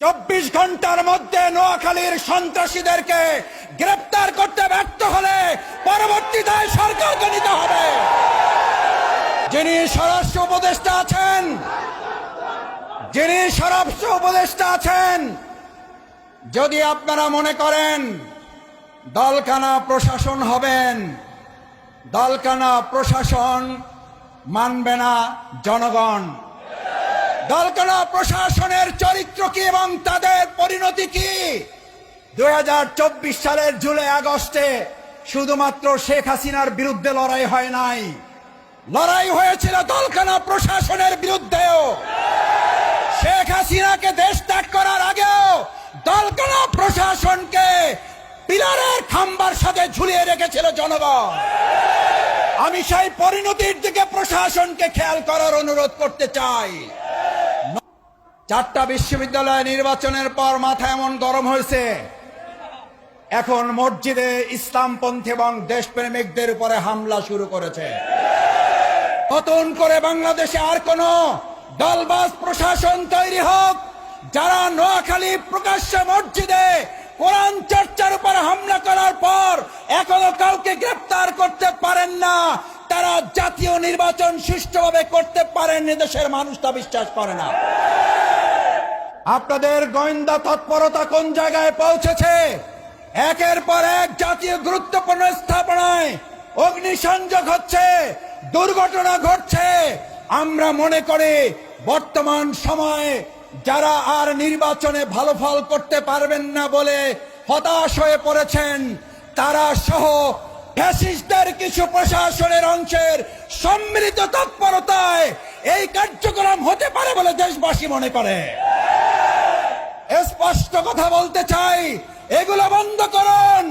চব্বিশ ঘণ্টার মধ্যে নোয়াখালীর সন্ত্রাসীদেরকে গ্রেপ্তার করতে ব্যর্থ হলে পরবর্তী দায় সরকারকে নিতে হবে। যিনি স্বরাষ্ট্র উপদেষ্টা আছেন, যিনি স্বরাষ্ট্র উপদেষ্টা আছেন, যদি আপনারা মনে করেন দলকানা প্রশাসন হবেন, দলকানা প্রশাসন মানবে না জনগণ। দলকানা প্রশাসনের চরিত্র কি এবং তাদের পরিণতি কি? দু হাজার চব্বিশ সালের জুলাই, আগস্টে শুধুমাত্র শেখ হাসিনার বিরুদ্ধে লড়াই হয় নাই। লড়াই হয়েছিল দলকানা প্রশাসনের বিরুদ্ধেও? শেখ হাসিনাকে দেশ ত্যাগ করার আগেও দলকানা প্রশাসনকে পিলারের খাম্বার সাথে ঝুলিয়ে রেখেছিল জনগণ? আমি সেই পরিণতির দিকে প্রশাসনকে খেয়াল করার অনুরোধ করতে চাই। চারটা বিশ্ববিদ্যালয় নির্বাচনের পর মাথা এমন গরম হয়েছে। এখন মসজিদে ইসলামপন্থী এবং দেশপ্রেমিকদের উপরে হামলা শুরু করেছে। নতুন করে বাংলাদেশে আর কোন দলবাস প্রশাসন তৈরি হোক, যারা নোয়াখালী প্রকাশ্য মসজিদে কোরআন চর্চার উপর হামলা করার পর এখনও কাউকে গ্রেপ্তার করতে পারেন না। তারা জাতীয় নির্বাচন সুষ্ঠুভাবে করতে পারেননি, দেশের মানুষ তা বিশ্বাস করে না। আপনাদের গোয়েন্দা তৎপরতা কোন জায়গায় পৌঁছেছে? একের পর এক জাতীয় গুরুত্বপূর্ণ স্থাপনায় অগ্নিসংযোগ হচ্ছে, দুর্ঘটনা ঘটছে। আমরা মনে করি, বর্তমান সময়ে যারা আর নির্বাচনে ভালো ফল করতে পারবেন না বলে হতাশ হয়ে পড়েছেন, তারা সহ ফ্যাসিস্টদের কিছু প্রশাসনের অংশের সম্মিলিত তৎপরতায় এই কার্যক্রম হতে পারে বলে দেশবাসী মনে করে। স্পষ্ট কথা বলতে চাই, এগুলো বন্ধ করুন,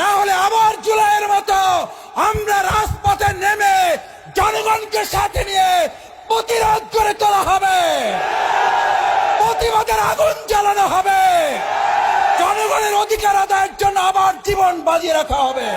না হলে আবার জুলাইয়ের মতো আমরা রাজপথে নেমে জনগণকে সাথে নিয়ে প্রতিরোধ করে তোলা হবে। প্রতিবাদের আগুন জ্বালানো হবে। জনগণের অধিকার আদায়ের জন্য আবার জীবন বাজিয়ে রাখা হবে।